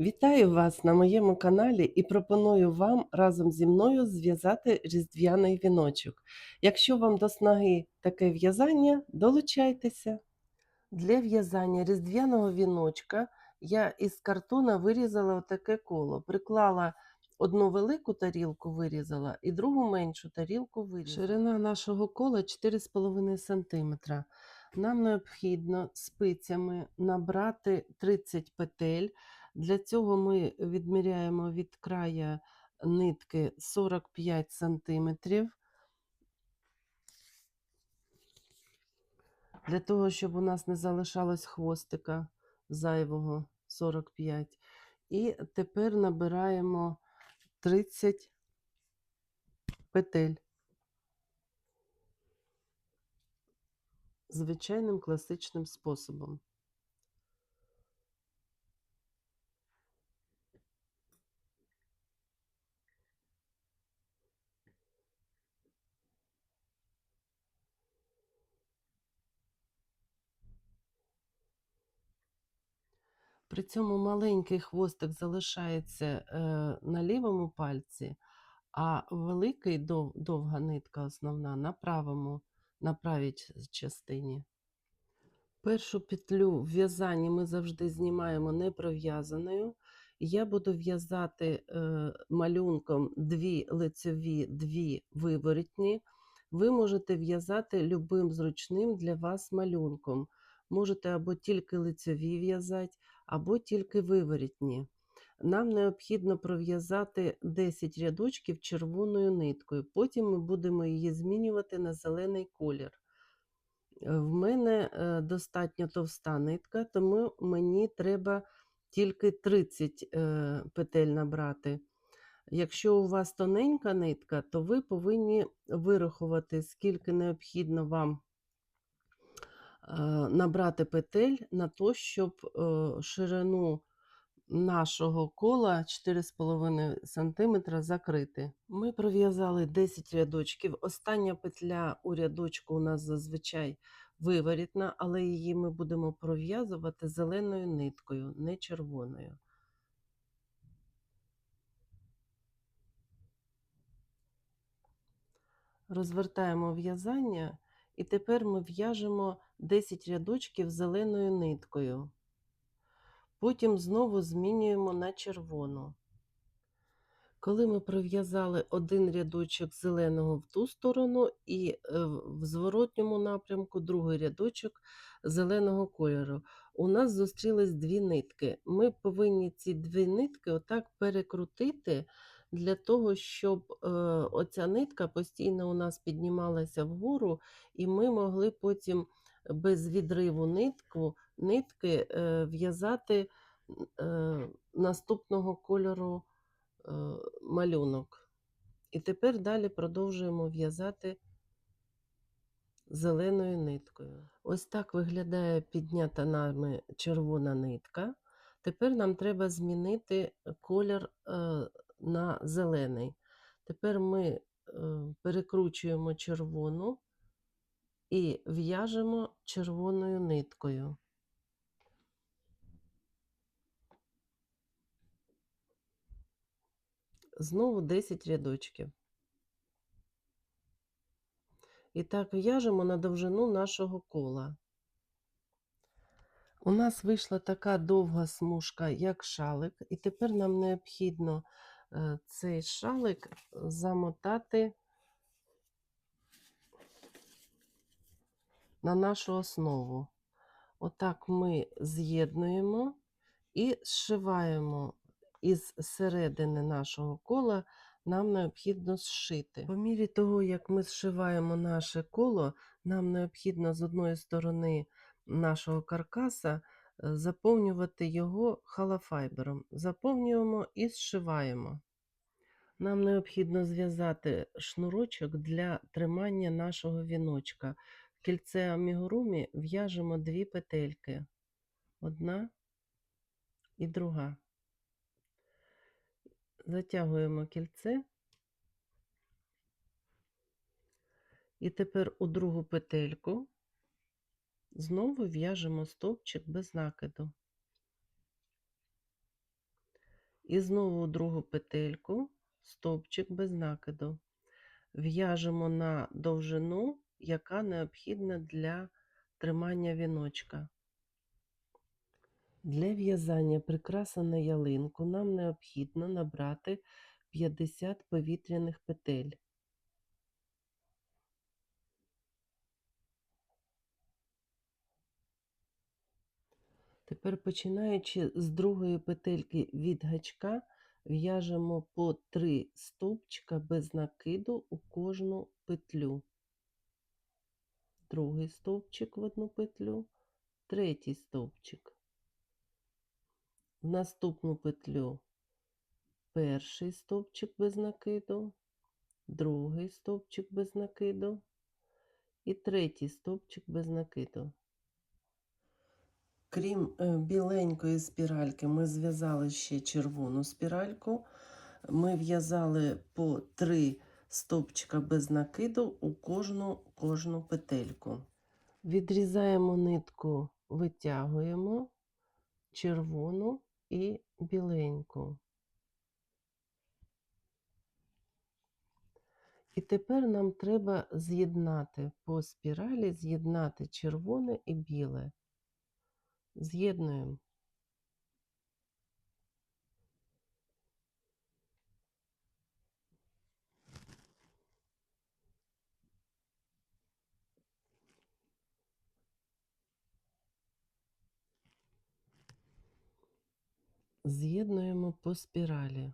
Вітаю вас на моєму каналі і пропоную вам разом зі мною зв'язати різдвяний віночок. Якщо вам до снаги таке в'язання, долучайтеся. Для в'язання різдвяного віночка я із картона вирізала отаке коло. Приклала одну велику тарілку вирізала і другу меншу тарілку вирізала. Ширина нашого кола 4,5 см. Нам необхідно спицями набрати 30 петель. Для цього ми відміряємо від края нитки 45 см. Для того, щоб у нас не залишалось хвостика зайвого 45. І тепер набираємо 30 петель. Звичайним класичним способом. При цьому маленький хвостик залишається е, на лівому пальці, а великий дов, довга нитка основна на правому, на правій частині. Першу петлю в в'язанні ми завжди знімаємо не пров'язаною. Я буду в'язати е, малюнком дві лицеві, дві виворітні. Ви можете в'язати любим зручним для вас малюнком. Можете або тільки лицеві в'язати, або тільки виворітні. Нам необхідно пров'язати 10 рядочків червоною ниткою. Потім ми будемо її змінювати на зелений колір. Е, В мене е, достатньо товста нитка, тому мені треба тільки 30 е, петель набрати. Якщо у вас тоненька нитка, то ви повинні вирахувати, скільки необхідно вам набрати петель на то, щоб е, ширину нашого кола 4,5 см закрити. Ми пров'язали 10 рядочків. Остання петля у рядочку у нас зазвичай виворітна, але її ми будемо пров'язувати зеленою ниткою, не червоною. Розвертаємо в'язання, і тепер ми в'яжемо 10 рядочків зеленою ниткою. Потім знову змінюємо на червону. Коли ми пров'язали один рядочок зеленого в ту сторону і е, в зворотньому напрямку другий рядочок зеленого кольору, у нас зустрілись дві нитки. Ми повинні ці дві нитки отак перекрутити для того, щоб е, оця нитка постійно у нас піднімалася вгору, і ми могли потім без відриву нитку, нитки е, в'язати е, наступного кольору е, малюнок. І тепер далі продовжуємо в'язати зеленою ниткою. Ось так виглядає піднята нами червона нитка. Тепер нам треба змінити колір на зелений. Тепер ми перекручуємо червону і в'яжемо червоною ниткою. Знову 10 рядочків. І так в'яжемо на довжину нашого кола. У нас вийшла така довга смужка, як шалик, і тепер нам необхідно е, цей шалик замотати на нашу основу. Отак ми з'єднуємо і зшиваємо із середини нашого кола нам необхідно зшити. По мірі того, як ми зшиваємо наше коло, нам необхідно з одної сторони нашого каркаса е, заповнювати його халафайбером. Заповнюємо і зшиваємо. Нам необхідно зв'язати шнурочок для тримання нашого віночка. Кільце амігурумі в'яжемо дві петельки. Одна і друга. Затягуємо кільце. І тепер у другу петельку знову в'яжемо стовпчик без накиду. І знову у другу петельку, стовпчик без накиду. В'яжемо на довжину, яка необхідна для тримання віночка. Для в'язання прикраси на ялинку нам необхідно набрати 50 повітряних петель. Тепер, починаючи з другої петельки від гачка, в'яжемо по 3 стовпчика без накиду у кожну петлю. Другий стовпчик в одну петлю, третій стовпчик. В наступну петлю перший стовпчик без накиду, другий стовпчик без накиду і третій стовпчик без накиду. Крім е, біленької спіральки, ми зв'язали ще червону спіральку. Ми в'язали по три стовпчика без накиду у кожну, кожну петельку. Відрізаємо нитку, витягуємо червону і біленьку. І тепер нам треба з'єднати по спіралі, з'єднати червоне і біле. З'єднуємо. З'єднуємо по спіралі.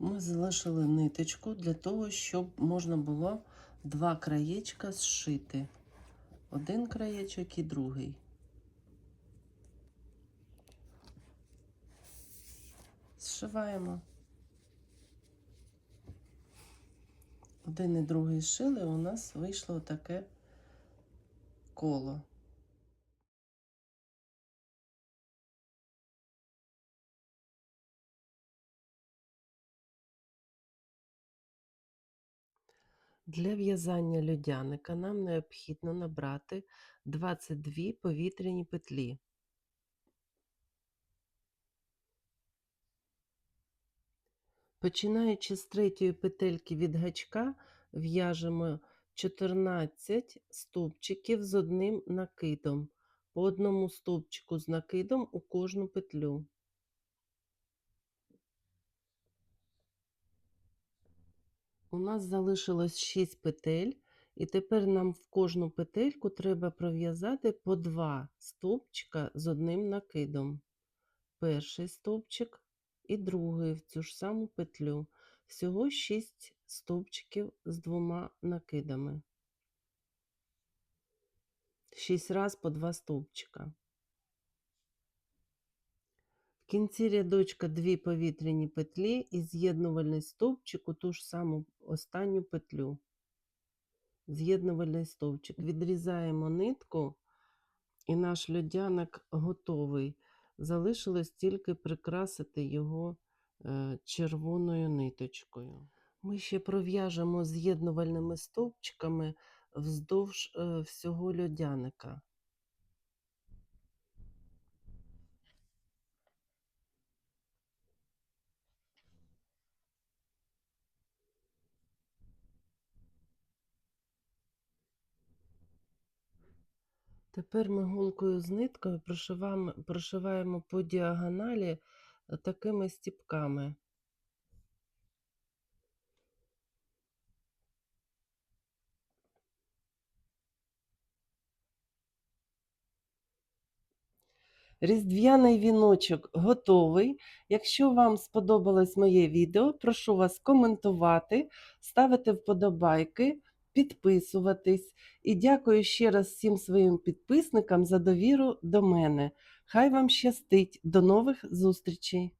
Ми залишили ниточку для того, щоб можна було два краєчка зшити. Один краєчок і другий. Зшиваємо. Один і другий шили, у нас вийшло таке коло. Для в'язання льодяника нам необхідно набрати 22 повітряні петлі. Починаючи з третьої петельки від гачка, в'яжемо 14 стовпчиків з одним накидом, по одному стовпчику з накидом у кожну петлю. У нас залишилось 6 петель, і тепер нам в кожну петельку треба пров'язати по 2 стовпчика з одним накидом. Перший стовпчик і другий в цю ж саму петлю. Всього 6 стовпчиків з двома накидами. 6 раз по 2 стовпчика. В кінці рядочка 2 повітряні петлі і з'єднувальний стовпчик у ту ж саму останню петлю. З'єднувальний стовпчик. Відрізаємо нитку, і наш льодяник готовий. Залишилось тільки прикрасити його е, червоною ниточкою. Ми ще пров'яжемо з'єднувальними стовпчиками вздовж е, всього льодяника. Тепер ми голкою з ниткою прошиваємо, прошиваємо по діагоналі е, такими стіпками. Різдвяний віночок готовий. Якщо вам сподобалось моє відео, прошу вас коментувати, ставити вподобайки, підписуватись. І дякую ще раз всім своїм підписникам за довіру до мене. Хай вам щастить! До нових зустрічей!